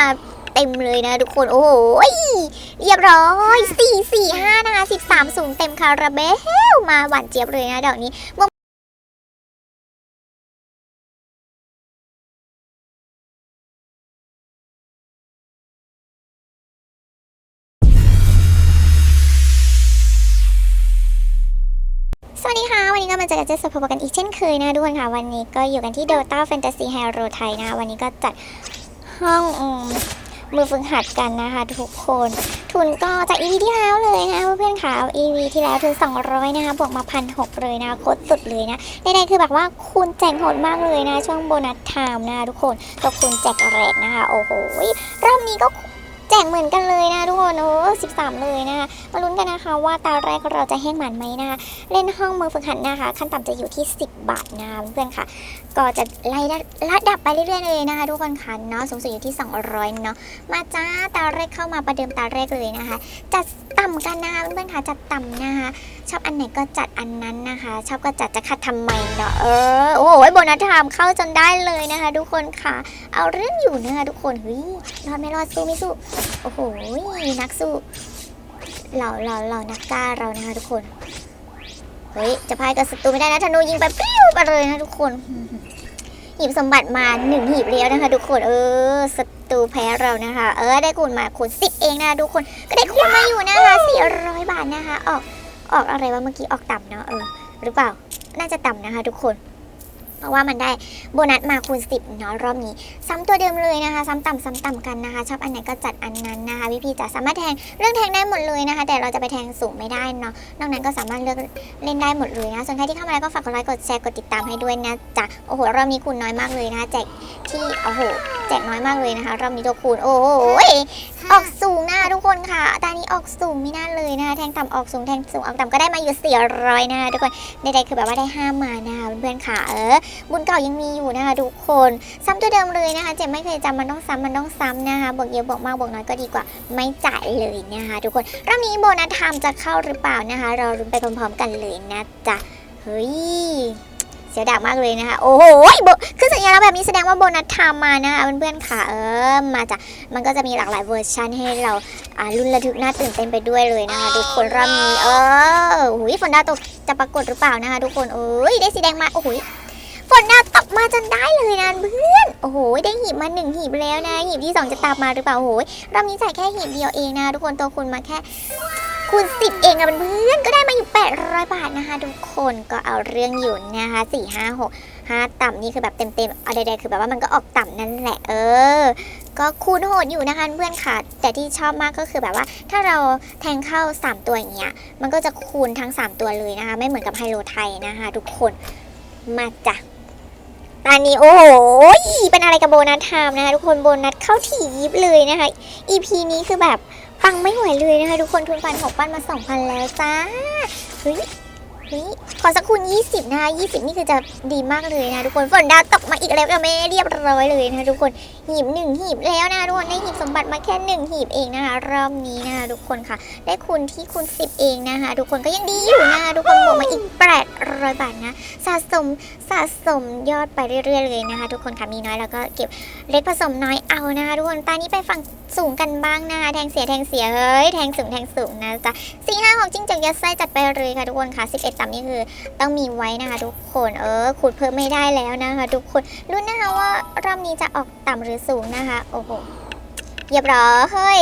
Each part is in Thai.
มาเต็มเลยนะทุกคน โอ้โหเรียบร้อยสี่สี่ห้านะคะสิบสามสูงเต็มคาราเบลมาหวานเจี๊ยบเลยนะดอกนี้สวัสดีค่ะ วันนี้ก็มาเจอกับเจสพบกันอีกเช่นเคยนะทุกคนค่ะ วันนี้ก็อยู่กันที่ Dota Fantasy Hero ไทยนะ วันนี้ก็จัด ห้องอมือฝึกหัดกันนะคะทุกคน ทุนก็จาก EP ที่แล้วเลยนะเพื่อนๆค่ะ EP ที่แล้วทุน 200 นะคะบวกมาพันหกเลยนะโคตรสุดเลยนะใดๆคือแบบว่าคุณแจกโหดมากเลยนะ ช่วงโบนัสไทม์นะคะทุกคนก็คุณแจกแรกนะคะ โอ้โหรอบนี้ก็ แจกเหมือนกันเลยนะทุกคนโอ้สิบสามเลยนะคะมาลุ้นกันนะคะว่าตาแรกเราจะแห้งหมันไหมนะคะเล่นห้องมือฝึกหัดนะคะ ขั้นต่ำจะอยู่ที่ 10 บาทนะคะเพื่อนๆค่ะ ก็จะไล่ระดับไปเรื่อยๆเลยนะคะทุกคนค่ะเนาะสูงสุดอยู่ที่ 200เนาะมาจ้าตาแรกเข้ามาประเดิมตาแรกเลยนะคะ จัดต่ำกันนะคะเพื่อนๆค่ะจัดต่ำนะคะชอบอันไหนก็จัดอันนั้นนะคะ ชอบก็จัดจะคัดทำไมเนาะเออโอ้โหโบนัสไทม์เข้าจนได้เลยนะคะ ทุกคนค่ะ เอาเรื่องอยู่เนะคะทุกคนเฮ้ยรอดไม่รอดสู้ไม่สู้โอ้โห นักสู้เราเราเรานักกล้าเรานะคะทุกคน เฮ้ย จะพายกับศัตรูไม่ได้นะธนูยิงไปปิ้วไปเลยนะทุกคน หีบสมบัติมาหนึ่งหีบแล้วนะคะทุกคน เออศัตรูแพ้เรานะคะ เออ ได้คูณมาคูณสิบเองนะคะทุกคน ก็ได้คูณมาอยู่นะคะสี่ร้อยบาทนะคะ ออก ออกอะไรวะเมื่อกี้ ออกต่ำเนาะ เออ หรือเปล่า น่าจะต่ำนะคะทุกคน ราะว่ามันได้โบนัสมาคูณสิบเนาะรอบนี้ ซ้ำตัวเดิมเลยนะคะ ซ้ำต่ำซ้ำต่ำกันนะคะ ชอบอันไหนก็จัดอันนั้นนะคะพี่พีจะสามารถแทงเรื่องแทงได้หมดเลยนะคะ แต่เราจะไปแทงสูงไม่ได้เนาะนอกนั้นก็สามารถเลือกเล่นได้หมดเลยนะส่วนใครที่เข้ามาแล้วก็ฝากกดไลค์กดแชร์กดติดตามให้ด้วยนะจ๊ะโอ้โหรอบนี้คูณน้อยมากเลยนะแจกที่โอ้โหแจกน้อยมากเลยนะคะรอบนี้ตัวคูณโอ้โหออกสูงนะ ทุกคนค่ะตอนนี้ออกสูงไม่น่าเลยนะคะ แทงต่ำออกสูงแทงสูงออกต่ำก็ได้มาอยู่400นะคะทุกคน ใดๆคือแบบว่าได้ห้ามานะคะเพื่อนๆค่ะ เออ บุญเก่ายังมีอยู่นะคะทุกคน ซ้ำตัวเดิมเลยนะคะ เจ็บไม่เคยจำมันต้องซ้ำมันต้องซ้ำนะคะ บวกเยอะบวกมากบวกน้อยก็ดีกว่า ไม่จ่ายเลยนะคะ ทุกคน รอบนี้โบนัสไทม์จะเข้าหรือเปล่านะคะ เรารุ้นไปพร้อมๆกันเลยนะจ๊ะ เฮ้ย สียดายมากเลยนะคะ โอ้โหโบคือสัญญาณแบบนี้แสดงว่าโบนัสทม์มานะคะเพื่อนๆค่ะ เออ มาจ้ะมันก็จะมีหลากหลายเวอร์ชันให้เราอ่ารุ่นระทึกน่าตื่นเต้นไปด้วยเลยนะคะทุกคนรอบนี้เออโอ้ยฝนดาวตกจะปรากฏหรือเปล่านะคะทุกคนเอ้ยได้สีแดงมาโอ้โหฝนดาวตกมาจนได้เลยนะเพื่อน โอ้โห ได้หีบมาหนึ่งหีบแล้วนะหีบที่สองจะตามมาหรือเปล่าโอ้โหรอบนี้จ่แค่หีบเดียวเองนะทุกคนตัวคุณมาแค่ คูณสิบเองอะเพื่อนก็ได้มาอยู่ 800 บาทนะคะ ทุกคนก็เอาเรื่องอยู่นะคะสี่ห้าหกห้าต่ำนี่คือแบบเต็มๆเอาใดๆคือแบบว่ามันก็ออกต่ำนั่นแหละเออ ก็คูณโหดอยู่นะคะเพื่อนค่ะ แต่ที่ชอบมากก็คือแบบว่า ถ้าเราแทงเข้า 3 ตัวอย่างเงี้ยมันก็จะคูณทั้ง 3 ตัวเลยนะคะ ไม่เหมือนกับไฮโลไทยนะคะ ทุกคนมาจ้ะตอนนี้โอ้โห เป็นอะไรกับโบนัสไทม์นะคะ ทุกคนโบนัสเข้าถี่ยิบเลยนะคะ EP นี้คือแบบ ปังไม่ไหวเลยนะคะทุกคนทุนฟันหกปั้นมา 2,000 แล้วจ้าเฮ้ย เฮ้ยขอสักคูณ20 นะคะ 20 นี่คือจะดีมากเลยนะทุกคนฝนดาวตกมาอีกแล้วก็ไม่เรียบร้อยเลยนะทุกคนหีบหนึ่งหีบแล้วนะทุกคนได้หีบสมบัติมาแค่หนึ่งหีบเองนะคะรอบนี้นะคะทุกคนค่ะ ได้คูณที่คูณ10 เองนะคะทุกคนก็ยังดีอยู่นะคะทุกคนบวกมาอีก800บาทนะสะสมสะสมยอดไปเรื่อยๆเลยนะคะ ทุกคนค่ะมีน้อยแล้วก็เก็บเล็กผสมน้อยเอานะคะทุกคนตอนนี้ไปฝั่งสูงกันบ้างนะคะแทงเสียแทงเสียเฮ้ยแทงสูงแทงสูงนะจ๊ะสี่ห้าหกจิ้งจกยัดไส้จัดไปเลยค่ะทุกคนค่ะ11ต่ำนี่คือต้องมีไว้นะคะทุกคนเออขุดเพิ่มไม่ได้แล้วนะคะ ทุกคนรุ่นนะคะว่ารอบนี้จะออกต่ำหรือสูงนะคะ โอ้โหเรียบร้อยเฮ้ย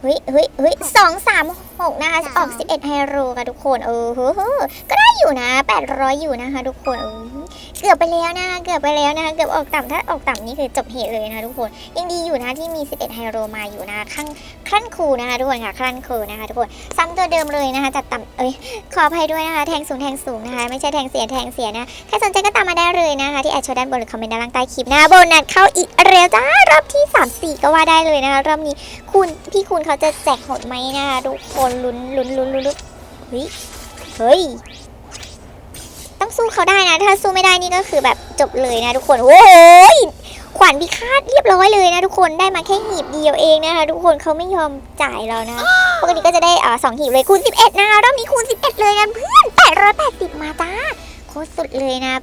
เฮ้ยเฮ้ยเฮ้ยสองสามหกนะคะออกสิบเอ็ดไฮโรค่ะทุกคนเออเฮ้อก็ได้อยู่นะแปดร้อยอยู่นะคะ ทุกคนเออ กือบไปแล้วนะคะเกือบไปแล้วนะคะเกือบออกต่ำถ้าออกต่ำนี่คือจบเหตุเลยนะคะทุกคนยังดีอยู่นะที่มี 11 ไฮโรมาอยู่นะคะขั้นขั้นคูนะคะทุกคนค่ะขั้นคูนะคะทุกคนซ้ำตัวเดิมเลยนะคะจัดต่ำเอ้ยขออภัยด้วยนะคะแทงสูงแทงสูงนะคะไม่ใช่แทงเสียแทงเสียนะใครสนใจก็ตามมาได้เลยนะคะที่แอดโชว์ด้านบนหรือคอมเมนต์ด้านล่างใต้คลิปนะโบนัสเข้าอีกเร็วจ้ารอบที่ 3 4 ก็ว่าได้เลยนะคะรอบนี้คุณพี่คุณเขาจะแจกโหดไหมนะคะทุกคนลุ้นลุ้นลุ้นลุ้นลุนเฮ้ยเฮ้ย สู้เขาได้นะ ถ้าสู้ไม่ได้นี่ก็คือแบบจบเลยนะทุกคนโอ้ยขวัญพิฆาตเรียบร้อยเลยนะทุกคนได้มาแค่หีบเดียวเองนะคะทุกคนเขาไม่ยอมจ่ายเรานะปกติก็จะได้อ่าสองหีบเลยคูณ11 นะคะรอบนี้คูณ11 เลยนะเพื่อน880 มาจ้าโคตรสุดเลยนะ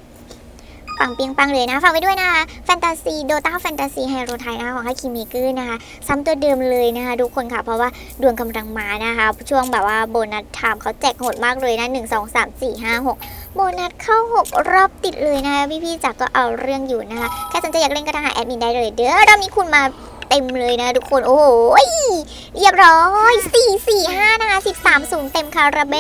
ปังเปียงปังเลยนะฝากไว้ด้วยนะคะแฟนตาซีโดตาแฟนตาซีไฮโรไทยนะคะของค่ายคิมิกือนะคะซ้ำตัวเดิมเลยนะคะทุกคนค่ะเพราะว่าดวงกำลังมานะคะ ช่วงแบบว่าโบนัสไทม์เขาแจกโหดมากเลยนะ 1 2 3 4 5 6 โบนัสเข้า 6 รอบติดเลยนะคะพี่ๆจักก็เอาเรื่องอยู่นะคะแค่สนใจอยากเล่นก็ทักหาแอดมินได้เลยเด้อเรามีคุณมา เต็มเลยนะทุกคน โอ้โหเรียบร้อย4 4 5นะคะ13สูงเต็มคาราเบ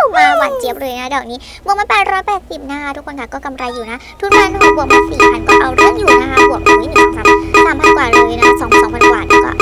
ลมาหวานเจี๊ยบเลยนะดอกนี้บวกมา880นะคะทุกคนค่ะก็กำไรอยู่นะ ทุนพันหกบวกมา4,000ก็เอาเรื่องอยู่นะคะบวกมาหนึ่งสองสามสามพันกว่าเลยนะสองสองพันกว่าก็